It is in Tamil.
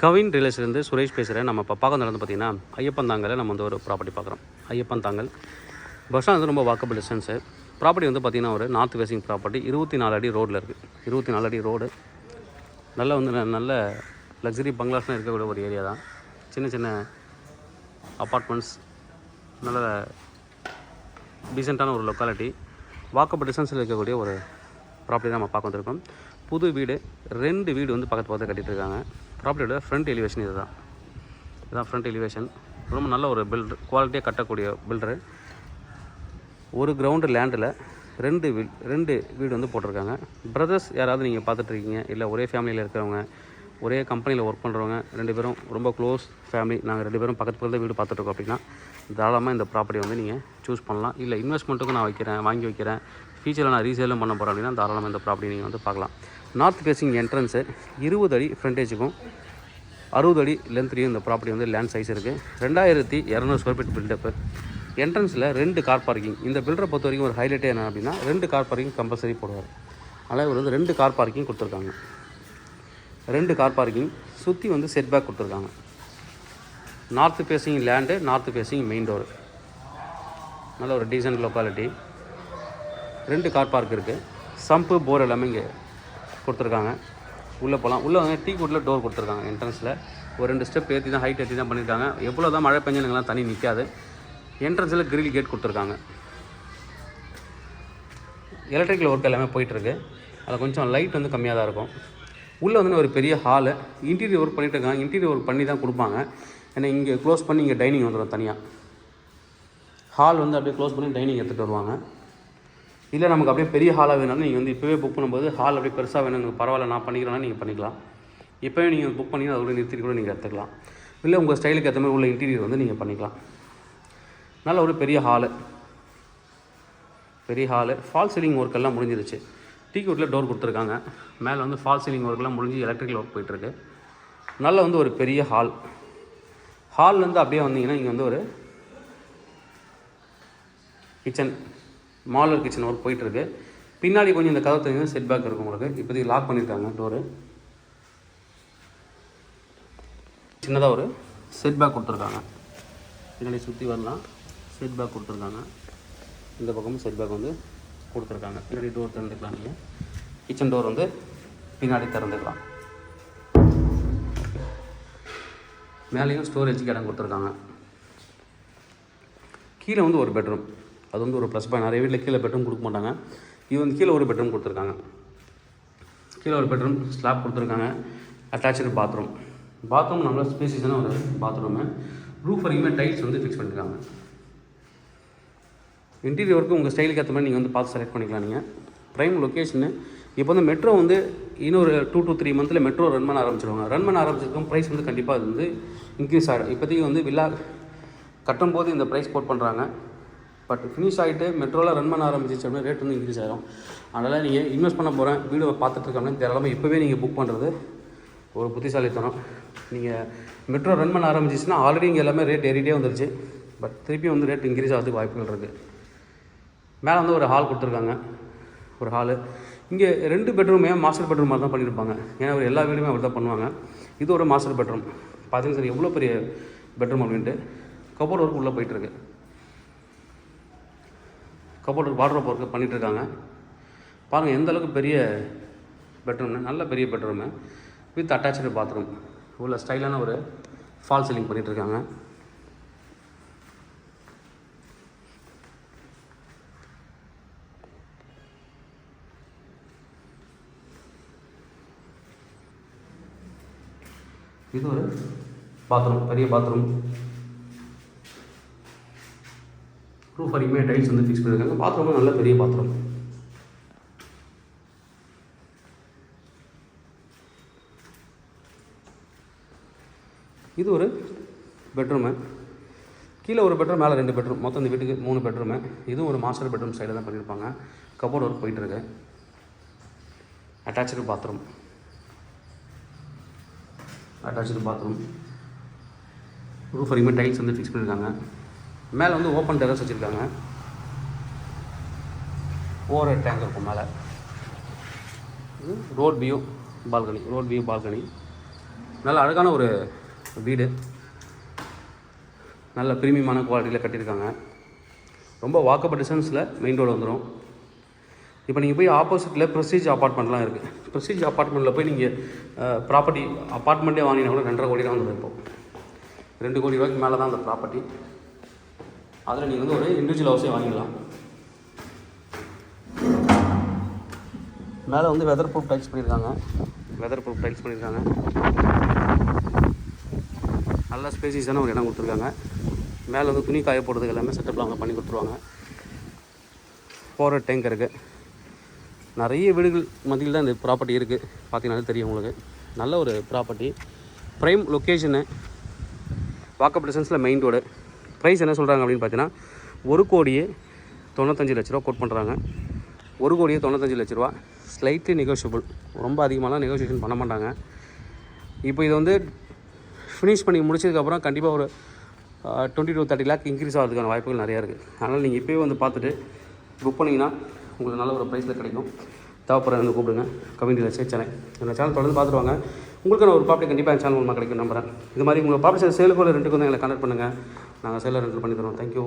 கவின் ரியல்ஸ்லேருந்து சுரேஷ் பேசுகிறேன் நம்ம இப்போ பார்க்க நடந்து பார்த்தீங்கன்னா ஐயப்பன் தாங்கல நம்ம வந்து ஒரு ப்ராப்பர்ட்டி பார்க்குறோம். ஐயப்பன் தாங்கல். பஸ் ஸ்டாண்ட் வந்து ரொம்ப வாக்கபிள் டிஸ்டன்ஸு ப்ராப்பர்ட்டி வந்து பார்த்திங்கன்னா ஒரு நார்த் ஃபேசிங் ப்ராப்பர்ட்டி இருபத்தி நாலு அடி ரோடில் இருக்குது இருபத்தி நாலு அடி ரோடு நல்ல வந்து ந- நல்ல லக்ஸரி பங்களாஸ்லாம் இருக்கக்கூடிய ஒரு ஏரியா தான். சின்ன சின்ன அப்பார்ட்மெண்ட்ஸ் நல்ல டீசெண்டான ஒரு லொக்காலிட்டி வாக்கபிள் டிஸ்டன்ஸில் இருக்கக்கூடிய ஒரு ப்ராப்பர்ட்டி தான் நம்ம பார்க்க வந்திருக்கோம். புது வீடு ரெண்டு வீடு வந்து பக்கத்து பக்கத்தில் கட்டிட்டு இருக்காங்க. ப்ராப்பர்ட்டியோட ஃப்ரண்ட் எலிவேஷன் இதுதான். இதுதான் ஃப்ரண்ட் எலிவேஷன் ரொம்ப நல்ல ஒரு பில்டர் குவாலிட்டியாக கட்டக்கூடிய பில்டரு ஒரு கிரவுண்டு லேண்டில் ரெண்டு ரெண்டு வீடு வந்து போட்டிருக்காங்க. பிரதர்ஸ் யாராவது நீங்கள் பார்த்துட்ருக்கீங்க இல்லை ஒரே ஃபேமிலியில் இருக்கிறவங்க ஒரே கம்பெனியில் ஒர்க் பண்ணுறவங்க ரெண்டு பேரும் ரொம்ப க்ளோஸ் ஃபேமிலி நாங்கள் ரெண்டு பேரும் பக்கத்து பக்கத்தில் வீடு பார்த்துட்ருக்கோம் அப்படின்னா தாராளமாக இந்த ப்ராப்பர்ட்டி வந்து நீங்கள் சூஸ் பண்ணலாம். இல்லை இன்வெஸ்ட்மெண்ட்டுக்கும் நான் வைக்கிறேன் வாங்கி வைக்கிறேன். ஃபியூச்சரில் நான் ரீசேலும் பண்ண போகிறேன் அப்படின்னா தாராளமாக இந்த ப்ராப்பர்ட்டி நீங்கள் வந்து பார்க்கலாம். நார்த் ஃபேஸிங் என்ட்ரன்ஸு இருபது அடி ஃப்ரண்டேஜுக்கும் அறுபது அடி லென்த்லேயும் இந்த ப்ராப்பர்ட்டி வந்து லேண்ட் சைஸ் இருக்குது ரெண்டாயிரத்தி இரநூறு ஸ்கொயர் ஃபீட் பில்டப்பு என்ட்ரன்ஸில் ரெண்டு கார் பார்க்கிங் இந்த பில்டரை பொறுத்த வரைக்கும் ஒரு ஹைலைட்டே என்ன அப்படின்னா ரெண்டு கார் பார்க்கிங் கம்பல்சரி போடுவார். அதனால் இவர் வந்து ரெண்டு கார் பார்க்கிங் கொடுத்துருக்காங்க. ரெண்டு கார் பார்க்கிங் சுற்றி வந்து செட் பேக் கொடுத்துருக்காங்க. North facing land north facing main door நல்ல ஒரு டீசென்ட் லொக்காலிட்டி ரெண்டு கார் பார்க் இருக்குது சம்பு போர் எல்லாமே இங்கே கொடுத்துருக்காங்க. உள்ளே போகலாம் உள்ளே வந்து டீ கூட்டில் டோர் கொடுத்துருக்காங்க என்ட்ரன்ஸில் ஒரு ரெண்டு ஸ்டெப் ஏற்றி தான் ஹைட் ஏற்றி தான் பண்ணியிருக்காங்க. எவ்வளோ தான் மழை பெஞ்சனுங்களாம் தண்ணி நிற்காது என்ட்ரன்ஸில் கிரில் கேட் கொடுத்துருக்காங்க. எலக்ட்ரிக்கல் ஒர்க் எல்லாமே போயிட்டுருக்கு. அதில் கொஞ்சம் லைட் வந்து கம்மியாக தான் இருக்கும். உள்ளே வந்து ஒரு பெரிய ஹாலு இன்டீரியர் ஒர்க் பண்ணிகிட்டு இருக்காங்க. இன்டீரியர் ஒர்க் பண்ணி தான் கொடுப்பாங்க. ஏன்னா இங்கே க்ளோஸ் பண்ணி இங்கே டைனிங் வந்துடும் தனியாக ஹால் வந்து அப்படியே க்ளோஸ் பண்ணி டைனிங் எடுத்துகிட்டு வருவாங்க. இல்லை நமக்கு அப்படியே பெரிய ஹாலாக வேணாலும் நீங்கள் வந்து இப்போவே புக் பண்ணும்போது ஹால் அப்படியே பெருசாக வேணும் பரவாயில்ல நான் பண்ணிக்கிறேன்னா நீங்கள் பண்ணிக்கலாம். இப்போவே நீங்கள் புக் பண்ணி அதோட நிறுத்திட்டு கூட நீங்கள் எடுத்துக்கலாம். இல்லை உங்கள் ஸ்டைலுக்கு ஏற்ற மாதிரி உள்ள இன்டீரியர் வந்து நீங்கள் பண்ணிக்கலாம். நல்ல ஒரு பெரிய ஹாலு பெரிய ஹாலு ஃபால் சீலிங் ஒர்க் எல்லாம் முடிஞ்சிருச்சு. டீ டோர் கொடுத்துருக்காங்க. மேலே வந்து ஃபால் சீலிங் ஒர்க்கெல்லாம் முடிஞ்சு எலக்ட்ரிக்கல் ஒர்க் போயிட்டுருக்கு. நல்ல வந்து ஒரு பெரிய ஹால் ஹால்லேருந்து அப்படியே வந்தீங்கன்னா இங்கே வந்து ஒரு கிச்சன் மாலர் கிச்சன் ஒர்க் போயிட்டுருக்கு. பின்னாடி கொஞ்சம் இந்த கதவு தெரிஞ்சு செட் பேக் இருக்கும் உங்களுக்கு. இப்போதைக்கு லாக் பண்ணியிருக்காங்க டோரு சின்னதாக ஒரு செட் பேக் கொடுத்துருக்காங்க. பின்னாடி சுற்றி வரலாம். செட் பேக் கொடுத்துருக்காங்க. இந்த பக்கமும் செட் பேக் வந்து கொடுத்துருக்காங்க. பின்னாடி டோர் திறந்துக்கலாம் நீங்கள் கிச்சன் டோர் வந்து பின்னாடி திறந்துக்கலாம். மேலேயும் ஸ்டோரேஜுக்கு இடம் கொடுத்துருக்காங்க. கீழே வந்து ஒரு பெட்ரூம் அது வந்து ஒரு ப்ளஸ் பாயிண்ட் நிறைய வீட்டில் கீழே பெட்ரூம் கொடுக்க மாட்டாங்க. இது வந்து கீழே ஒரு பெட்ரூம் கொடுத்துருக்காங்க. கீழே ஒரு பெட்ரூம் ஸ்லாப் கொடுத்துருக்காங்க. அட்டாச்சு பாத்ரூம் பாத்ரூம் நல்லா ஸ்பேசியஸான ஒரு பாத்ரூமு ரூஃப் வரைக்குமே டைல்ஸ் வந்து ஃபிக்ஸ் பண்ணியிருக்காங்க இன்டீரியர் ஒர்க்கு உங்கள் ஸ்டைலுக்கு ஏற்ற மாதிரி நீங்கள் வந்து பார்த்து செலக்ட் பண்ணிக்கலாம் நீங்கள் ப்ரைம் லொக்கேஷனு இப்போ வந்து மெட்ரோ வந்து இன்னொரு டூ டூ த்ரீ மந்தில் மெட்ரோ ரன் பண்ண ஆரம்பிச்சிருவாங்க. ரன் பண்ண ஆரம்பிச்சிருக்கும் ப்ரைஸ் வந்து கண்டிப்பாக அது வந்து இன்க்ரீஸ் ஆகிடும் இப்போதைக்கு வந்து வில்லா கட்டும்போது இந்த ப்ரைஸ் போட் பண்ணுறாங்க பட் ஃபினிஷ் ஆகிட்டு மெட்ரோவில் ரன் பண்ண ஆரம்பிச்சிச்சு அப்படின்னா ரேட் வந்து இன்க்ரீஸ் ஆகிடும் அதனால் நீங்கள் இன்வெஸ்ட் பண்ண போகிறேன் வீடு பார்த்துட்டு இருக்கோம்னா இப்போவே நீங்கள் புக் பண்ணுறது ஒரு புத்திசாலித்தனம். நீங்கள் மெட்ரோ ரன் பண்ண ஆரம்பிச்சிச்சுன்னா ஆல்ரெடி இங்கே எல்லாமே ரேட் ஏறிட்டே வந்துருச்சு. பட் திருப்பி வந்து ரேட் இன்க்ரீஸ் ஆகிறதுக்கு வாய்ப்புகள் இருக்குது மேலே வந்து ஒரு ஹால் கொடுத்துருக்காங்க. ஒரு ஹாலு இங்கே ரெண்டு பெட்ரூமே மாஸ்டர் பெட்ரூம் மாதிரி தான் பண்ணியிருப்பாங்க. ஏன்னா அவர் எல்லா வீடுமே அவர் தான் பண்ணுவாங்க. இது ஒரு மாஸ்டர் பெட்ரூம் பார்த்தீங்கன்னா சார் எவ்வளோ பெரிய பெட்ரூம் அப்படின்ட்டு. கபோர்ட் ஒர்க் உள்ளே போயிட்டுருக்கு கபோர்டு வாட்ரோப் ஒர்க்கு பண்ணிகிட்ருக்காங்க இருக்காங்க பாருங்கள் எந்த அளவுக்கு பெரிய பெட்ரூம்னு நல்ல பெரிய பெட்ரூமு வித் அட்டாச்சு பாத்ரூம் உள்ள ஸ்டைலான ஒரு ஃபால் சீலிங் பண்ணிகிட்ருக்காங்க இருக்காங்க இது ஒரு பாத்ரூம் பெரிய பாத்ரூம் ரூஃப் வரைக்குமே டைல்ஸ் வந்து ஃபிக்ஸ் பண்ணியிருக்காங்க பாத்ரூமும் நல்ல பெரிய பாத்ரூம். இது ஒரு பெட்ரூமு கீழே ஒரு பெட்ரூம் மேலே ரெண்டு பெட்ரூம் மொத்தம் இந்த வீட்டுக்கு மூணு பெட்ரூமு இதுவும் ஒரு மாஸ்டர் பெட்ரூம் சைடில் தான் பண்ணியிருப்பாங்க கபோர்ட் ஒர்க் போயிட்டுருக்கு attach bathroom attach bathroom roof வரைக்குமே டைல்ஸ் வந்து ஃபிக்ஸ் பண்ணியிருக்காங்க மேலே வந்து ஓப்பன் டெரஸ் வச்சுருக்காங்க. ஓவர் டேங்க் இருக்கும் மேலே. Road view balcony road view balcony நல்ல அழகான ஒரு வீடு. நல்ல ப்ரீமியமான குவாலிட்டியில் கட்டியிருக்காங்க. ரொம்ப வாக்கப்பட் டிஸ்டன்ஸில் மெயின் ரோடு வந்துடும் இப்போ நீங்கள் போய் ஆப்போசிட்டில் ப்ரெஸ்டீஜ் அப்பார்ட்மெண்ட்லாம் இருக்குது ப்ரெஸ்டீஜ் அப்பார்ட்மெண்ட்டில் போய் நீங்கள் ப்ராப்பர்ட்டி அப்பார்ட்மெண்ட்டே வாங்கினா கூட ரெண்டரை கோடி தான் வந்து இப்போ. ரெண்டு கோடி ரூபாய்க்கு மேலே தான் அந்த ப்ராப்பர்ட்டி அதில் நீங்கள் வந்து ஒரு இண்டிவிஜுவல் ஹவுஸே வாங்கிக்கலாம் மேலே வந்து வெதர் ப்ரூஃப் டைல்ஸ் பண்ணியிருக்காங்க வெதர் ப்ரூஃப் டைல்ஸ் பண்ணியிருக்காங்க நல்ல ஸ்பேசிஸான ஒரு இடம் கொடுத்துருக்காங்க. மேலே வந்து துணி காய போடுறதுக்கு எல்லாமே செட்டப்லாம் அவங்க பண்ணி கொடுத்துருவாங்க. போகிற டேங்க் இருக்குது நிறைய வீடுகள் மத்தியில் தான் இந்த ப்ராப்பர்ட்டி இருக்குது பார்த்தீங்கன்னாலே தெரியும் உங்களுக்கு. நல்ல ஒரு ப்ராப்பர்ட்டி ப்ரைம் லொக்கேஷனு வாக்கப் டிஸ்டன்ஸில் மெயின் ரோடு ப்ரைஸ் என்ன சொல்கிறாங்க அப்படின்னு பார்த்தீங்கன்னா ஒரு கோடியே தொண்ணூத்தஞ்சு லட்ச ரூபா கோட் பண்ணுறாங்க ஒரு கோடியே தொண்ணூத்தஞ்சு லட்ச ரூபா. ஸ்லைட்லி நெகோஷியபிள் ரொம்ப அதிகமாகலாம் நெகோஷியேஷன் பண்ண மாட்டாங்க. இப்போ இது வந்து ஃபினிஷ் பண்ணி முடிச்சதுக்கப்புறம் கண்டிப்பாக ஒரு twenty to thirty lakh increase ஆகிறதுக்கான வாய்ப்புகள் நிறையா இருக்குது அதனால் நீங்கள் இப்போயே வந்து பார்த்துட்டு புக் பண்ணிங்கன்னா உங்களுக்கு நல்ல ஒரு ப்ரைஸில் கிடைக்கும். தேவைப்படுற வந்து கூப்பிடுங்க. கம்யூனிட்டியில் சே சேனல். என்னோடய சேனல் தொடர்ந்து பார்த்துருவாங்க உங்களுக்கு நான் ஒரு ப்ராப்பர்ட்டி கண்டிப்பாக என் சேனல் மூலமாக கிடைக்கும் நம்புறேன். இது மாதிரி உங்கள் ப்ராப்பர்ட்டி சேலுக்கு ரெண்டுக்கு வந்து எங்களை கனெக்ட் பண்ணுங்கள் நாங்கள் சேலில் ரெண்டு பண்ணி தரோம் தேங்க்யூ